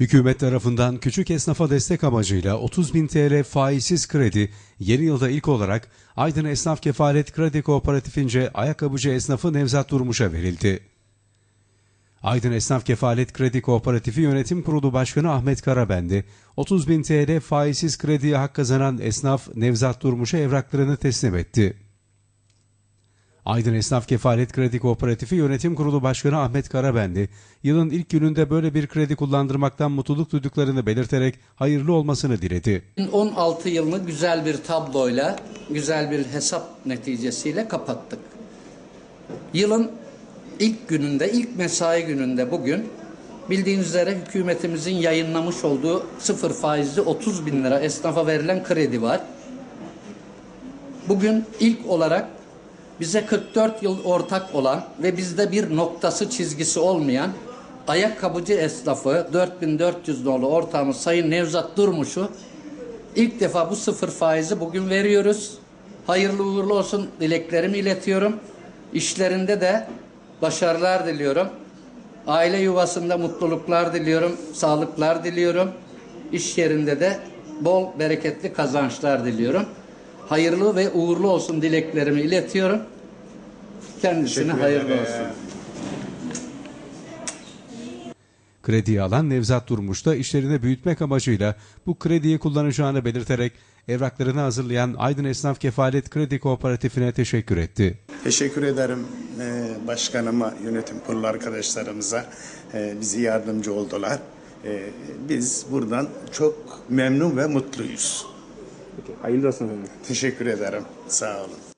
Hükümet tarafından küçük esnafa destek amacıyla 30 bin TL faizsiz kredi yeni yılda ilk olarak Aydın Esnaf Kefalet Kredi Kooperatifince ayakkabıcı esnafı Nevzat Durmuş'a verildi. Aydın Esnaf Kefalet Kredi Kooperatifi Yönetim Kurulu Başkanı Ahmet Karabendi, 30 bin TL faizsiz krediye hak kazanan esnaf Nevzat Durmuş'a evraklarını teslim etti. Aydın Esnaf Kefalet Kredi Kooperatifi Yönetim Kurulu Başkanı Ahmet Karabendi, yılın ilk gününde böyle bir kredi kullandırmaktan mutluluk duyduklarını belirterek hayırlı olmasını diledi. 2016 yılını güzel bir tabloyla, güzel bir hesap neticesiyle kapattık. Yılın ilk gününde, ilk mesai gününde bugün bildiğiniz üzere hükümetimizin yayınlamış olduğu sıfır faizli 30 bin lira esnafa verilen kredi var. Bugün ilk olarak bize 44 yıl ortak olan ve bizde bir noktası çizgisi olmayan ayakkabıcı esnafı 4400 nolu ortağımız Sayın Nevzat Durmuş'u ilk defa bu sıfır faizi bugün veriyoruz. Hayırlı uğurlu olsun dileklerimi iletiyorum. İşlerinde de başarılar diliyorum. Aile yuvasında mutluluklar diliyorum, sağlıklar diliyorum. İş yerinde de bol bereketli kazançlar diliyorum. Hayırlı ve uğurlu olsun dileklerimi iletiyorum. Kendisine hayırlı olsun. Krediyi alan Nevzat Durmuş da işlerini büyütmek amacıyla bu krediyi kullanacağını belirterek evraklarını hazırlayan Aydın Esnaf Kefalet Kredi Kooperatifine teşekkür etti. Teşekkür ederim e, başkanıma, yönetim kurulu arkadaşlarımıza. E, bizi yardımcı oldular. E, biz buradan çok memnun ve mutluyuz. Peki, hayırlı olsun efendim. Teşekkür ederim. Sağ olun.